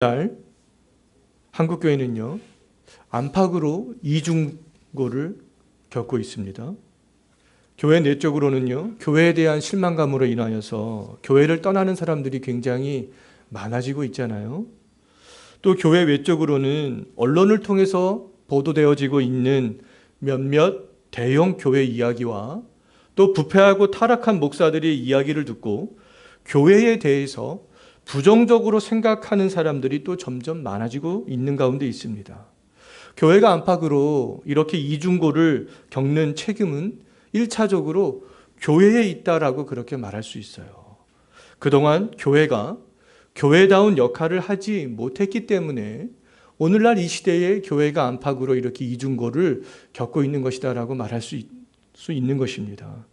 날 한국 교회는요 안팎으로 이중고를 겪고 있습니다. 교회 내적으로는요 교회에 대한 실망감으로 인하여서 교회를 떠나는 사람들이 굉장히 많아지고 있잖아요. 또 교회 외적으로는 언론을 통해서 보도되어지고 있는 몇몇 대형 교회 이야기와 또 부패하고 타락한 목사들의 이야기를 듣고 교회에 대해서 부정적으로 생각하는 사람들이 또 점점 많아지고 있는 가운데 있습니다. 교회가 안팎으로 이렇게 이중고를 겪는 책임은 1차적으로 교회에 있다라고 그렇게 말할 수 있어요. 그동안 교회가 교회다운 역할을 하지 못했기 때문에 오늘날 이 시대에 교회가 안팎으로 이렇게 이중고를 겪고 있는 것이다라고 말할 수, 있, 수 있는 것입니다.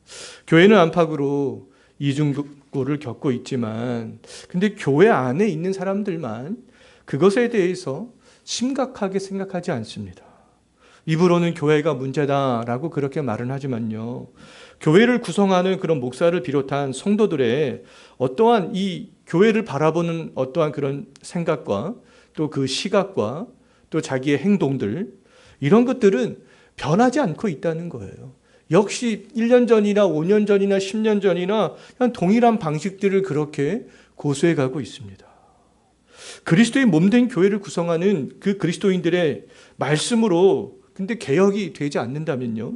교회는 안팎으로 이중 고를 겪고 있지만 근데 교회 안에 있는 사람들만 그것에 대해서 심각하게 생각하지 않습니다. 입으로는 교회가 문제다라고 그렇게 말은 하지만요. 교회를 구성하는 그런 목사를 비롯한 성도들의 어떠한 이 교회를 바라보는 어떠한 그런 생각과 또 그 시각과 또 자기의 행동들 이런 것들은 변하지 않고 있다는 거예요. 역시 1년 전이나 5년 전이나 10년 전이나 그냥 동일한 방식들을 그렇게 고수해 가고 있습니다. 그리스도의 몸된 교회를 구성하는 그 그리스도인들의 말씀으로 근데 개혁이 되지 않는다면요.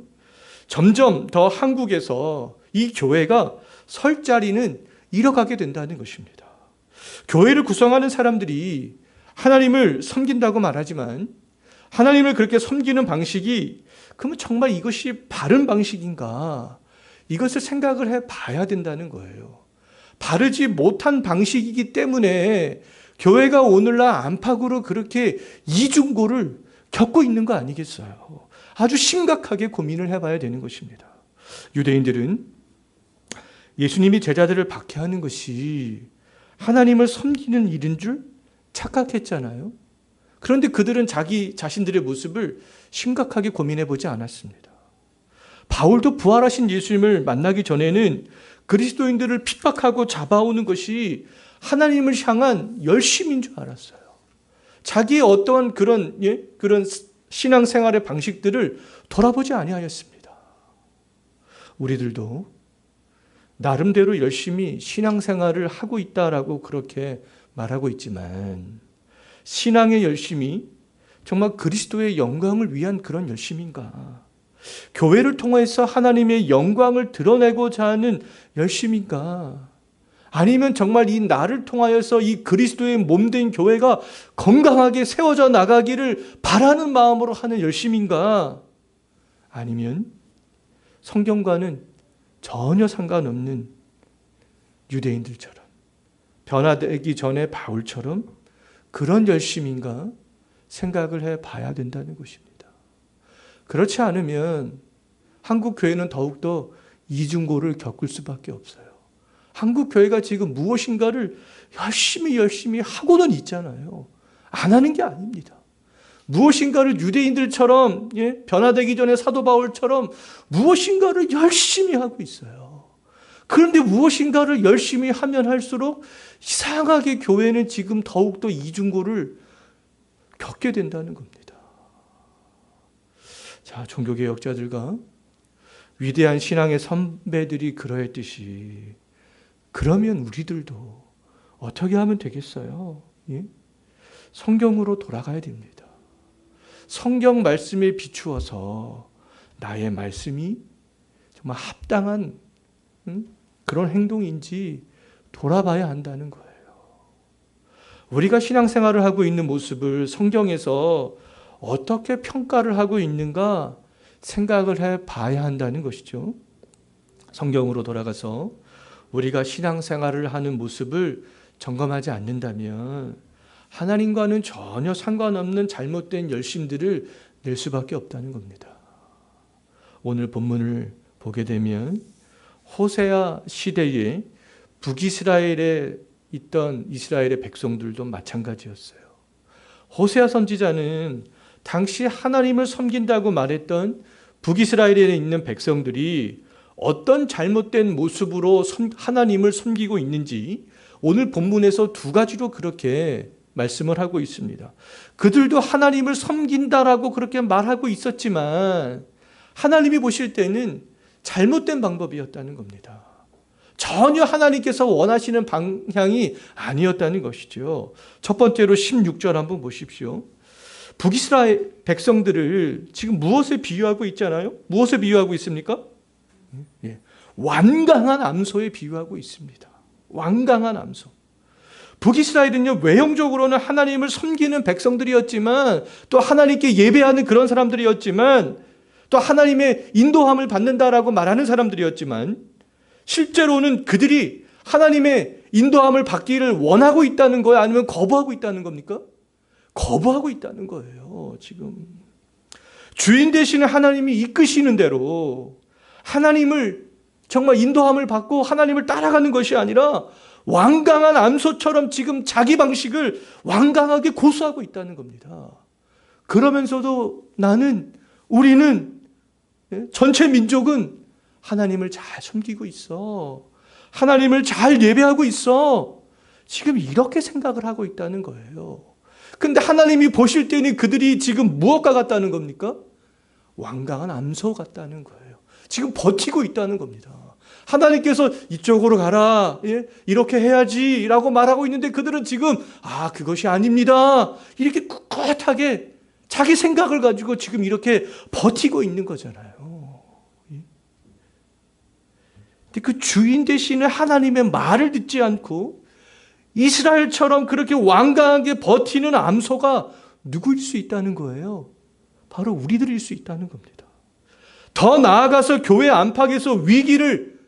점점 더 한국에서 이 교회가 설 자리는 잃어가게 된다는 것입니다. 교회를 구성하는 사람들이 하나님을 섬긴다고 말하지만 하나님을 그렇게 섬기는 방식이 그러면 정말 이것이 바른 방식인가? 이것을 생각을 해 봐야 된다는 거예요. 바르지 못한 방식이기 때문에 교회가 오늘날 안팎으로 그렇게 이중고를 겪고 있는 거 아니겠어요? 아주 심각하게 고민을 해봐야 되는 것입니다. 유대인들은 예수님이 제자들을 박해하는 것이 하나님을 섬기는 일인 줄 착각했잖아요. 그런데 그들은 자기 자신들의 모습을 심각하게 고민해 보지 않았습니다. 바울도 부활하신 예수님을 만나기 전에는 그리스도인들을 핍박하고 잡아오는 것이 하나님을 향한 열심인 줄 알았어요. 자기의 어떠한 그런 예? 그런 신앙 생활의 방식들을 돌아보지 아니하였습니다. 우리들도 나름대로 열심히 신앙 생활을 하고 있다라고 그렇게 말하고 있지만 신앙의 열심이 정말 그리스도의 영광을 위한 그런 열심인가? 교회를 통해서 하나님의 영광을 드러내고자 하는 열심인가? 아니면 정말 이 나를 통하여서 이 그리스도의 몸된 교회가 건강하게 세워져 나가기를 바라는 마음으로 하는 열심인가? 아니면 성경과는 전혀 상관없는 유대인들처럼 변화되기 전에 바울처럼 그런 열심인가 생각을 해 봐야 된다는 것입니다. 그렇지 않으면 한국 교회는 더욱더 이중고를 겪을 수밖에 없어요. 한국 교회가 지금 무엇인가를 열심히 열심히 하고는 있잖아요. 안 하는 게 아닙니다. 무엇인가를 유대인들처럼 예? 변화되기 전에 사도 바울처럼 무엇인가를 열심히 하고 있어요. 그런데 무엇인가를 열심히 하면 할수록 이상하게 교회는 지금 더욱더 이중고를 겪게 된다는 겁니다. 자, 종교개혁자들과 위대한 신앙의 선배들이 그러했듯이 그러면 우리들도 어떻게 하면 되겠어요? 예? 성경으로 돌아가야 됩니다. 성경 말씀에 비추어서 나의 말씀이 정말 합당한 음? 그런 행동인지 돌아봐야 한다는 거예요. 우리가 신앙생활을 하고 있는 모습을 성경에서 어떻게 평가를 하고 있는가 생각을 해 봐야 한다는 것이죠. 성경으로 돌아가서 우리가 신앙생활을 하는 모습을 점검하지 않는다면 하나님과는 전혀 상관없는 잘못된 열심들을 낼 수밖에 없다는 겁니다. 오늘 본문을 보게 되면 호세아 시대에 북이스라엘에 있던 이스라엘의 백성들도 마찬가지였어요. 호세아 선지자는 당시 하나님을 섬긴다고 말했던 북이스라엘에 있는 백성들이 어떤 잘못된 모습으로 하나님을 섬기고 있는지 오늘 본문에서 두 가지로 그렇게 말씀을 하고 있습니다. 그들도 하나님을 섬긴다라고 그렇게 말하고 있었지만 하나님이 보실 때는 잘못된 방법이었다는 겁니다. 전혀 하나님께서 원하시는 방향이 아니었다는 것이죠. 첫 번째로 16절 한번 보십시오. 북이스라엘 백성들을 지금 무엇에 비유하고 있잖아요? 무엇에 비유하고 있습니까? 예. 완강한 암소에 비유하고 있습니다. 완강한 암소. 북이스라엘은요, 외형적으로는 하나님을 섬기는 백성들이었지만, 또 하나님께 예배하는 그런 사람들이었지만, 또 하나님의 인도함을 받는다라고 말하는 사람들이었지만, 실제로는 그들이 하나님의 인도함을 받기를 원하고 있다는 거예요? 아니면 거부하고 있다는 겁니까? 거부하고 있다는 거예요, 지금. 주인 되시는 하나님이 이끄시는 대로 하나님을 정말 인도함을 받고 하나님을 따라가는 것이 아니라 완강한 암소처럼 지금 자기 방식을 완강하게 고수하고 있다는 겁니다. 그러면서도 나는, 우리는, 예, 전체 민족은 하나님을 잘 섬기고 있어. 하나님을 잘 예배하고 있어. 지금 이렇게 생각을 하고 있다는 거예요. 근데 하나님이 보실 때는 그들이 지금 무엇과 같다는 겁니까? 완강한 암소 같다는 거예요. 지금 버티고 있다는 겁니다. 하나님께서 이쪽으로 가라. 예? 이렇게 해야지. 라고 말하고 있는데 그들은 지금, 아, 그것이 아닙니다. 이렇게 꿋꿋하게 자기 생각을 가지고 지금 이렇게 버티고 있는 거잖아요. 예? 근데 그 주인 되시는 하나님의 말을 듣지 않고 이스라엘처럼 그렇게 완강하게 버티는 암소가 누구일 수 있다는 거예요? 바로 우리들일 수 있다는 겁니다. 더 나아가서 교회 안팎에서 위기를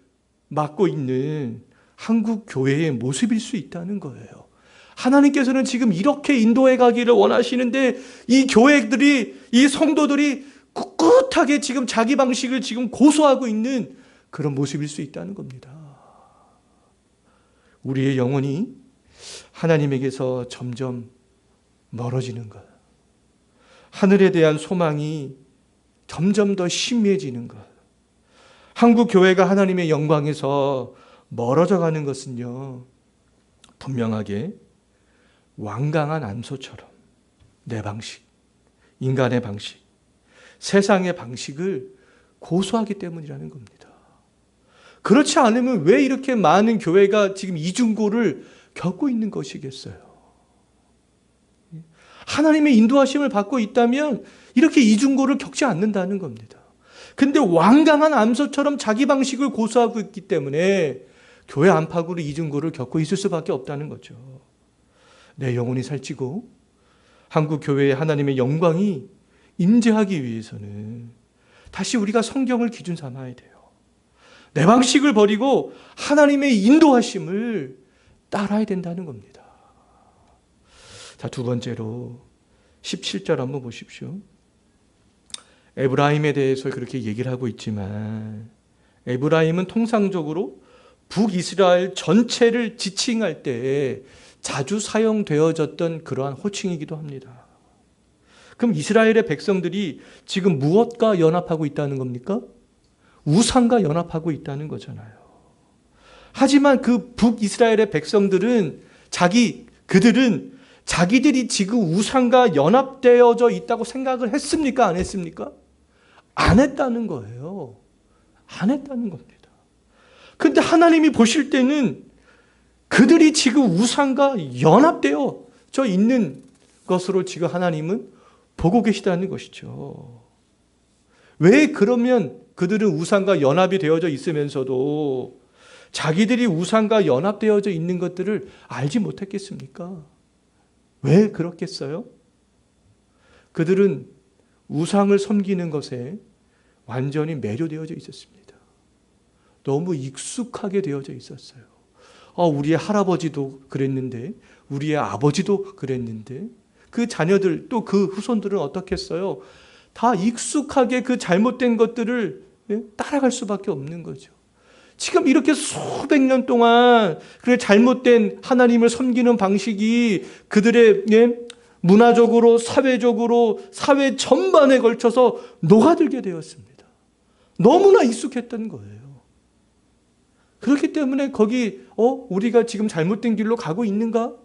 맞고 있는 한국 교회의 모습일 수 있다는 거예요. 하나님께서는 지금 이렇게 인도해 가기를 원하시는데 이 교회들이 이 성도들이 꿋꿋하게 지금 자기 방식을 지금 고수하고 있는 그런 모습일 수 있다는 겁니다. 우리의 영혼이 하나님에게서 점점 멀어지는 것. 하늘에 대한 소망이 점점 더 심해지는 것. 한국 교회가 하나님의 영광에서 멀어져 가는 것은요, 분명하게 완강한 암소처럼 내 방식, 인간의 방식, 세상의 방식을 고수하기 때문이라는 겁니다. 그렇지 않으면 왜 이렇게 많은 교회가 지금 이중고를 겪고 있는 것이겠어요? 하나님의 인도하심을 받고 있다면 이렇게 이중고를 겪지 않는다는 겁니다. 근데 완강한 암소처럼 자기 방식을 고수하고 있기 때문에 교회 안팎으로 이중고를 겪고 있을 수밖에 없다는 거죠. 내 영혼이 살찌고 한국 교회의 하나님의 영광이 임재하기 위해서는 다시 우리가 성경을 기준 삼아야 돼요. 내 방식을 버리고 하나님의 인도하심을 따라야 된다는 겁니다. 자, 두 번째로 17절 한번 보십시오. 에브라임에 대해서 그렇게 얘기를 하고 있지만 에브라임은 통상적으로 북이스라엘 전체를 지칭할 때 자주 사용되어졌던 그러한 호칭이기도 합니다. 그럼 이스라엘의 백성들이 지금 무엇과 연합하고 있다는 겁니까? 우상과 연합하고 있다는 거잖아요. 하지만 그 북이스라엘의 백성들은 자기 그들은 자기들이 지금 우상과 연합되어져 있다고 생각을 했습니까? 안 했습니까? 안 했다는 거예요. 안 했다는 겁니다. 근데 하나님이 보실 때는 그들이 지금 우상과 연합되어 져 있는 것으로 지금 하나님은 보고 계시다는 것이죠. 왜 그러면 그들은 우상과 연합이 되어져 있으면서도 자기들이 우상과 연합되어져 있는 것들을 알지 못했겠습니까? 왜 그렇겠어요? 그들은 우상을 섬기는 것에 완전히 매료되어져 있었습니다. 너무 익숙하게 되어져 있었어요. 어, 우리의 할아버지도 그랬는데, 우리의 아버지도 그랬는데, 그 자녀들 또 그 후손들은 어떻게 했어요? 다 익숙하게 그 잘못된 것들을 예, 따라갈 수밖에 없는 거죠. 지금 이렇게 수백 년 동안 그 잘못된 하나님을 섬기는 방식이 그들의 예, 문화적으로, 사회적으로, 사회 전반에 걸쳐서 녹아들게 되었습니다. 너무나 익숙했던 거예요. 그렇기 때문에 거기, 어, 우리가 지금 잘못된 길로 가고 있는가?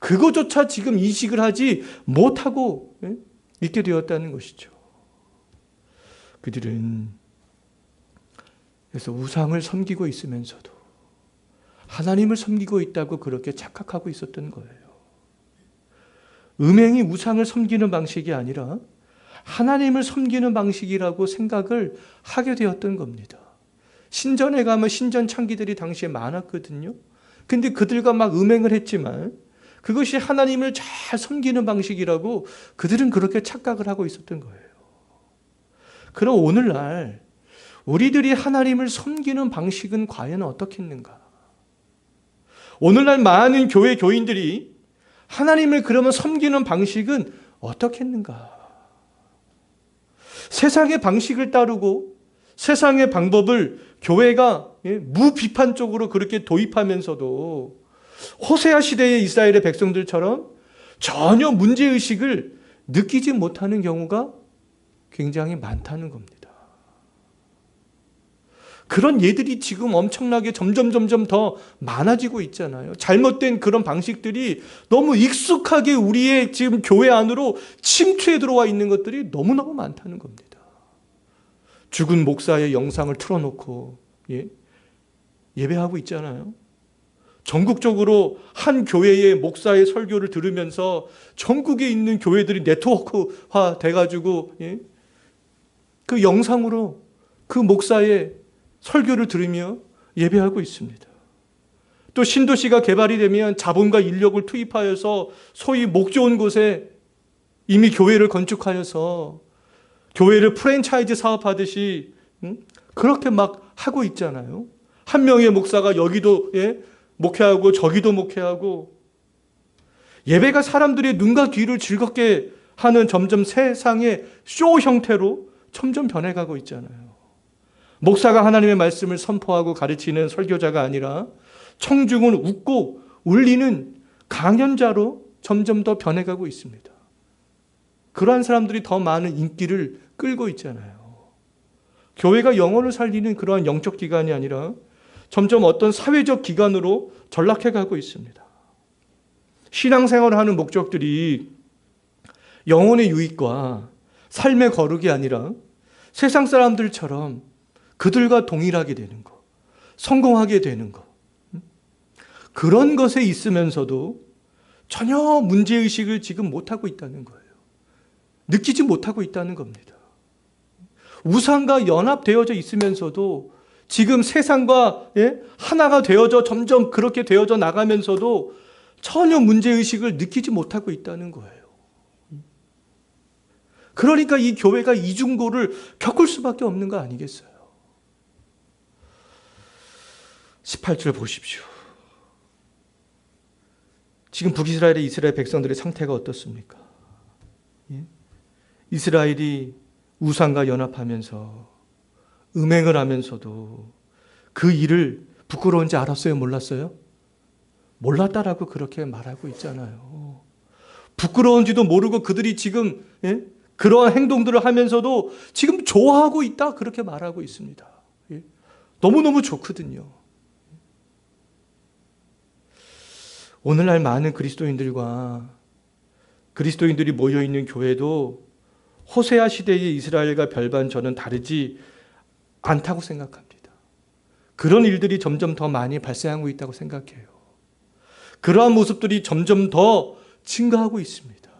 그거조차 지금 인식을 하지 못하고 예? 있게 되었다는 것이죠. 그들은 그래서 우상을 섬기고 있으면서도 하나님을 섬기고 있다고 그렇게 착각하고 있었던 거예요. 음행이 우상을 섬기는 방식이 아니라 하나님을 섬기는 방식이라고 생각을 하게 되었던 겁니다. 신전에 가면 신전 창기들이 당시에 많았거든요. 근데 그들과 막 음행을 했지만 그것이 하나님을 잘 섬기는 방식이라고 그들은 그렇게 착각을 하고 있었던 거예요. 그럼 오늘날 우리들이 하나님을 섬기는 방식은 과연 어떻겠는가? 오늘날 많은 교회 교인들이 하나님을 그러면 섬기는 방식은 어떻겠는가? 세상의 방식을 따르고 세상의 방법을 교회가 예, 무비판적으로 그렇게 도입하면서도 호세아 시대의 이스라엘의 백성들처럼 전혀 문제의식을 느끼지 못하는 경우가 굉장히 많다는 겁니다. 그런 예들이 지금 엄청나게 점점 점점 더 많아지고 있잖아요. 잘못된 그런 방식들이 너무 익숙하게 우리의 지금 교회 안으로 침투해 들어와 있는 것들이 너무너무 많다는 겁니다. 죽은 목사의 영상을 틀어놓고 예? 예배하고 있잖아요. 전국적으로 한 교회의 목사의 설교를 들으면서 전국에 있는 교회들이 네트워크화 돼가지고 예? 그 영상으로 그 목사의 설교를 들으며 예배하고 있습니다. 또 신도시가 개발이 되면 자본과 인력을 투입하여서 소위 목 좋은 곳에 이미 교회를 건축하여서 교회를 프랜차이즈 사업하듯이 그렇게 막 하고 있잖아요. 한 명의 목사가 여기도 예, 목회하고 저기도 목회하고 예배가 사람들의 눈과 귀를 즐겁게 하는 점점 세상의 쇼 형태로 점점 변해가고 있잖아요. 목사가 하나님의 말씀을 선포하고 가르치는 설교자가 아니라 청중을 웃고 울리는 강연자로 점점 더 변해가고 있습니다. 그러한 사람들이 더 많은 인기를 끌고 있잖아요. 교회가 영혼을 살리는 그러한 영적 기관이 아니라 점점 어떤 사회적 기관으로 전락해 가고 있습니다. 신앙생활을 하는 목적들이 영혼의 유익과 삶의 거룩이 아니라 세상 사람들처럼 그들과 동일하게 되는 것, 성공하게 되는 것. 그런 것에 있으면서도 전혀 문제의식을 지금 못하고 있다는 거예요. 느끼지 못하고 있다는 겁니다. 우상과 연합되어져 있으면서도 지금 세상과 예? 하나가 되어져 점점 그렇게 되어져 나가면서도 전혀 문제의식을 느끼지 못하고 있다는 거예요. 그러니까 이 교회가 이중고를 겪을 수밖에 없는 거 아니겠어요? 18절 보십시오. 지금 북이스라엘의 이스라엘 백성들의 상태가 어떻습니까? 예? 이스라엘이 우상과 연합하면서 음행을 하면서도 그 일을 부끄러운지 알았어요? 몰랐어요? 몰랐다라고 그렇게 말하고 있잖아요. 부끄러운지도 모르고 그들이 지금 예? 그러한 행동들을 하면서도 지금 좋아하고 있다 그렇게 말하고 있습니다. 예? 너무너무 좋거든요. 오늘날 많은 그리스도인들과 그리스도인들이 모여 있는 교회도 호세아 시대의 이스라엘과 별반 저는 다르지 않다고 생각합니다. 그런 일들이 점점 더 많이 발생하고 있다고 생각해요. 그러한 모습들이 점점 더 증가하고 있습니다.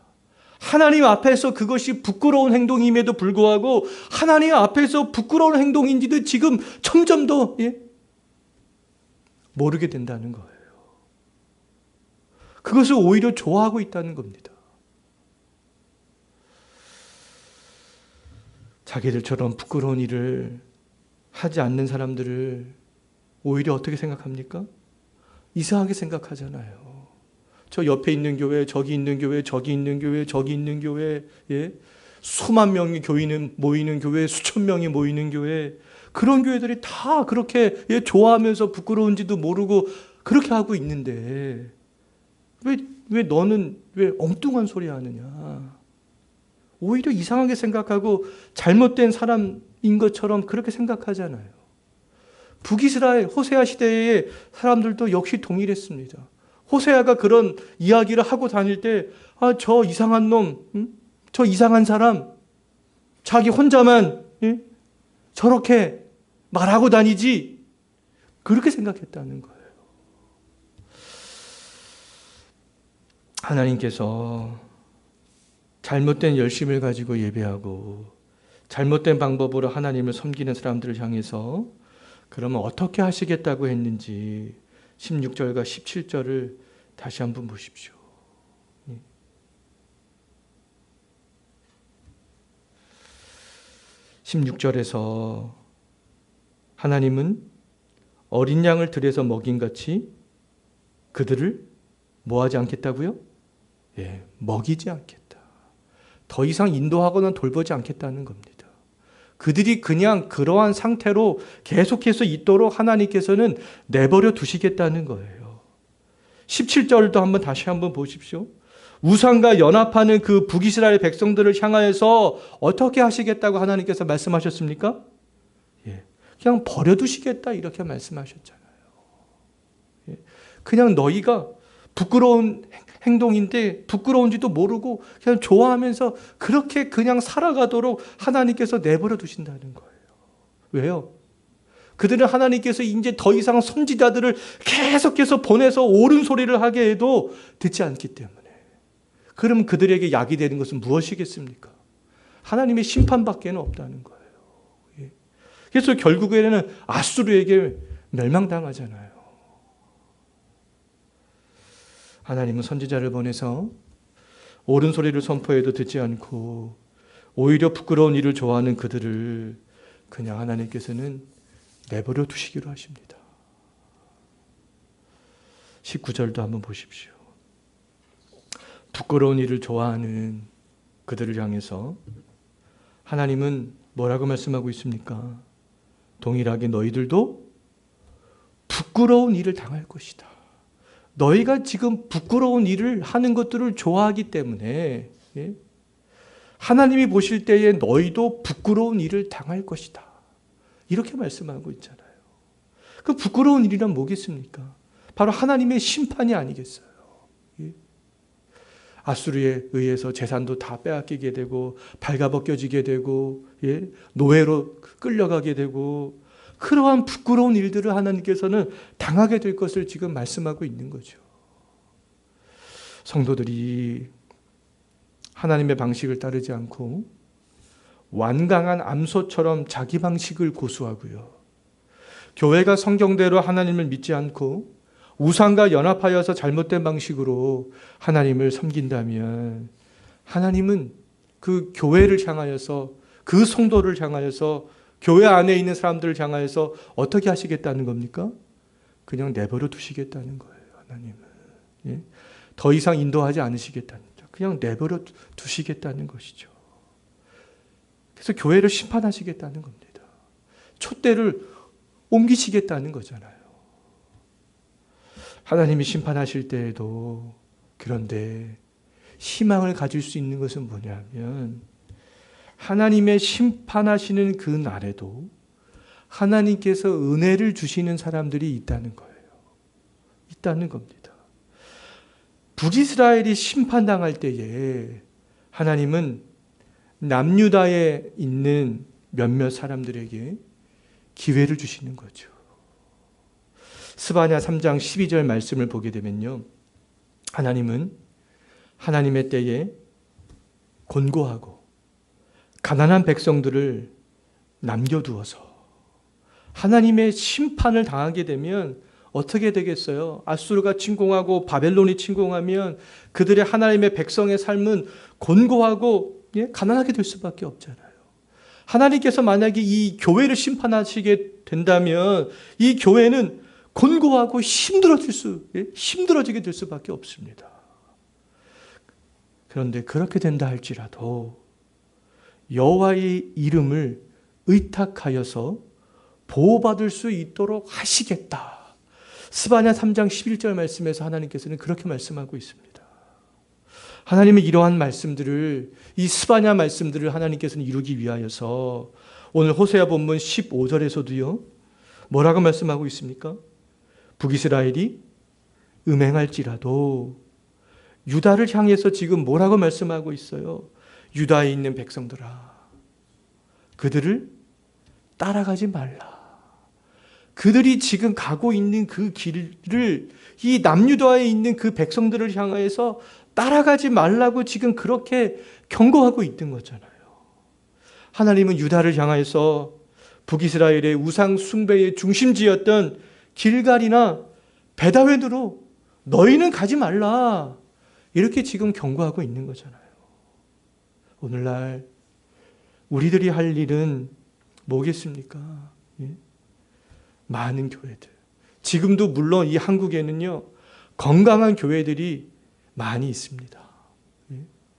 하나님 앞에서 그것이 부끄러운 행동임에도 불구하고 하나님 앞에서 부끄러운 행동인지도 지금 점점 더 예? 모르게 된다는 거예요. 그것을 오히려 좋아하고 있다는 겁니다. 자기들처럼 부끄러운 일을 하지 않는 사람들을 오히려 어떻게 생각합니까? 이상하게 생각하잖아요. 저 옆에 있는 교회, 저기 있는 교회, 저기 있는 교회, 저기 있는 교회, 예? 수만 명의 교인은 모이는 교회, 수천 명이 모이는 교회, 그런 교회들이 다 그렇게 예, 좋아하면서 부끄러운지도 모르고 그렇게 하고 있는데, 왜, 왜 너는 왜 엉뚱한 소리 하느냐? 오히려 이상하게 생각하고 잘못된 사람인 것처럼 그렇게 생각하잖아요. 북이스라엘 호세아 시대의 사람들도 역시 동일했습니다. 호세아가 그런 이야기를 하고 다닐 때, 아, 저 이상한 놈, 응? 저 이상한 사람, 자기 혼자만 응? 저렇게 말하고 다니지. 그렇게 생각했다는 거예요. 하나님께서 잘못된 열심을 가지고 예배하고 잘못된 방법으로 하나님을 섬기는 사람들을 향해서 그러면 어떻게 하시겠다고 했는지 16절과 17절을 다시 한번 보십시오. 16절에서 하나님은 어린 양을 들여서 먹인 같이 그들을 뭐하지 않겠다고요? 예, 먹이지 않겠다. 더 이상 인도하거나 돌보지 않겠다는 겁니다. 그들이 그냥 그러한 상태로 계속해서 있도록 하나님께서는 내버려 두시겠다는 거예요. 17절도 한번 다시 한번 보십시오. 우상과 연합하는 그 북이스라엘 백성들을 향하여서 어떻게 하시겠다고 하나님께서 말씀하셨습니까? 예, 그냥 버려두시겠다 이렇게 말씀하셨잖아요. 예, 그냥 너희가 부끄러운 행동인데 부끄러운지도 모르고 그냥 좋아하면서 그렇게 그냥 살아가도록 하나님께서 내버려 두신다는 거예요. 왜요? 그들은 하나님께서 이제 더 이상 선지자들을 계속해서 보내서 옳은 소리를 하게 해도 듣지 않기 때문에. 그럼 그들에게 약이 되는 것은 무엇이겠습니까? 하나님의 심판밖에는 없다는 거예요. 예. 그래서 결국에는 아수르에게 멸망당하잖아요. 하나님은 선지자를 보내서 옳은 소리를 선포해도 듣지 않고 오히려 부끄러운 일을 좋아하는 그들을 그냥 하나님께서는 내버려 두시기로 하십니다. 19절도 한번 보십시오. 부끄러운 일을 좋아하는 그들을 향해서 하나님은 뭐라고 말씀하고 있습니까? 동일하게 너희들도 부끄러운 일을 당할 것이다. 너희가 지금 부끄러운 일을 하는 것들을 좋아하기 때문에 예? 하나님이 보실 때에 너희도 부끄러운 일을 당할 것이다. 이렇게 말씀하고 있잖아요. 그 부끄러운 일이란 뭐겠습니까? 바로 하나님의 심판이 아니겠어요. 예? 아수르에 의해서 재산도 다 빼앗기게 되고 발가벗겨지게 되고 예? 노예로 끌려가게 되고 그러한 부끄러운 일들을 하나님께서는 당하게 될 것을 지금 말씀하고 있는 거죠. 성도들이 하나님의 방식을 따르지 않고 완강한 암소처럼 자기 방식을 고수하고요. 교회가 성경대로 하나님을 믿지 않고 우상과 연합하여서 잘못된 방식으로 하나님을 섬긴다면 하나님은 그 교회를 향하여서 그 성도를 향하여서 교회 안에 있는 사람들을 향하여서 어떻게 하시겠다는 겁니까? 그냥 내버려 두시겠다는 거예요, 하나님은. 예? 더 이상 인도하지 않으시겠다는 거죠. 그냥 내버려 두시겠다는 것이죠. 그래서 교회를 심판하시겠다는 겁니다. 촛대를 옮기시겠다는 거잖아요. 하나님이 심판하실 때에도 그런데 희망을 가질 수 있는 것은 뭐냐면 하나님의 심판하시는 그 날에도 하나님께서 은혜를 주시는 사람들이 있다는 거예요. 있다는 겁니다. 북이스라엘이 심판당할 때에 하나님은 남유다에 있는 몇몇 사람들에게 기회를 주시는 거죠. 스바냐 3장 12절 말씀을 보게 되면요. 하나님은 하나님의 때에 곤고하고 가난한 백성들을 남겨두어서 하나님의 심판을 당하게 되면 어떻게 되겠어요? 아수르가 침공하고 바벨론이 침공하면 그들의 하나님의 백성의 삶은 곤고하고 예? 가난하게 될 수밖에 없잖아요. 하나님께서 만약에 이 교회를 심판하시게 된다면 이 교회는 곤고하고 힘들어질 수, 예? 힘들어지게 될 수밖에 없습니다. 그런데 그렇게 된다 할지라도 여호와의 이름을 의탁하여서 보호받을 수 있도록 하시겠다. 스바냐 3장 11절 말씀에서 하나님께서는 그렇게 말씀하고 있습니다. 하나님의 이러한 말씀들을 이 스바냐 말씀들을 하나님께서는 이루기 위하여서 오늘 호세아 본문 15절에서도요. 뭐라고 말씀하고 있습니까? 북이스라엘이 음행할지라도 유다를 향해서 지금 뭐라고 말씀하고 있어요? 유다에 있는 백성들아, 그들을 따라가지 말라. 그들이 지금 가고 있는 그 길을 이 남유다에 있는 그 백성들을 향하여서 따라가지 말라고 지금 그렇게 경고하고 있는 거잖아요. 하나님은 유다를 향하여서 북이스라엘의 우상 숭배의 중심지였던 길갈이나 베다웬으로 너희는 가지 말라. 이렇게 지금 경고하고 있는 거잖아요. 오늘날 우리들이 할 일은 뭐겠습니까? 예? 많은 교회들. 지금도 물론 이 한국에는요, 건강한 교회들이 많이 있습니다. 예?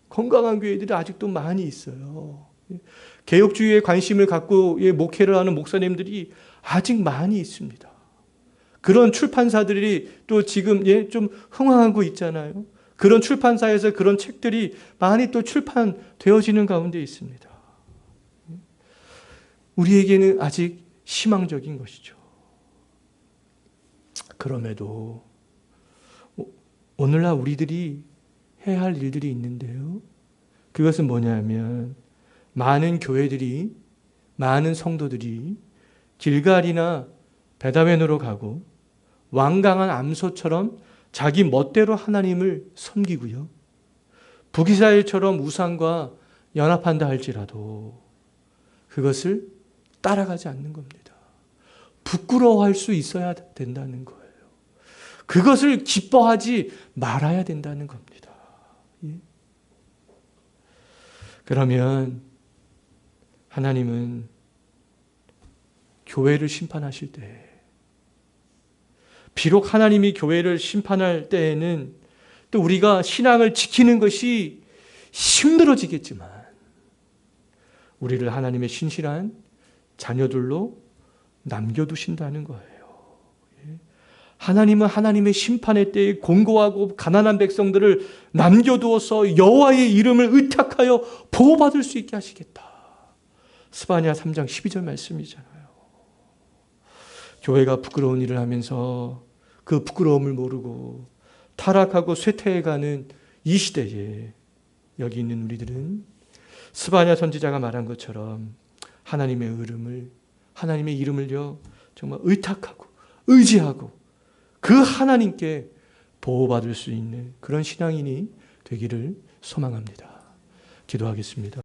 건강한 교회들이 아직도 많이 있어요. 예? 개혁주의에 관심을 갖고 예, 목회를 하는 목사님들이 아직 많이 있습니다. 그런 출판사들이 또 지금 예, 좀 흥황하고 있잖아요. 그런 출판사에서 그런 책들이 많이 또 출판되어지는 가운데 있습니다. 우리에게는 아직 희망적인 것이죠. 그럼에도 오늘날 우리들이 해야 할 일들이 있는데요. 그것은 뭐냐면 많은 교회들이 많은 성도들이 길갈이나 베다웬으로 가고 완강한 암소처럼 자기 멋대로 하나님을 섬기고요. 북이스라엘처럼 우상과 연합한다 할지라도 그것을 따라가지 않는 겁니다. 부끄러워할 수 있어야 된다는 거예요. 그것을 기뻐하지 말아야 된다는 겁니다. 예? 그러면 하나님은 교회를 심판하실 때 비록 하나님이 교회를 심판할 때에는 또 우리가 신앙을 지키는 것이 힘들어지겠지만 우리를 하나님의 신실한 자녀들로 남겨두신다는 거예요. 예. 하나님은 하나님의 심판의 때에 공고하고 가난한 백성들을 남겨두어서 여호와의 이름을 의탁하여 보호받을 수 있게 하시겠다. 스바냐 3장 12절 말씀이잖아요. 교회가 부끄러운 일을 하면서 그 부끄러움을 모르고 타락하고 쇠퇴해가는 이 시대에 여기 있는 우리들은 스바냐 선지자가 말한 것처럼 하나님의 이름을 하나님의 이름을요 정말 의탁하고 의지하고 그 하나님께 보호받을 수 있는 그런 신앙인이 되기를 소망합니다. 기도하겠습니다.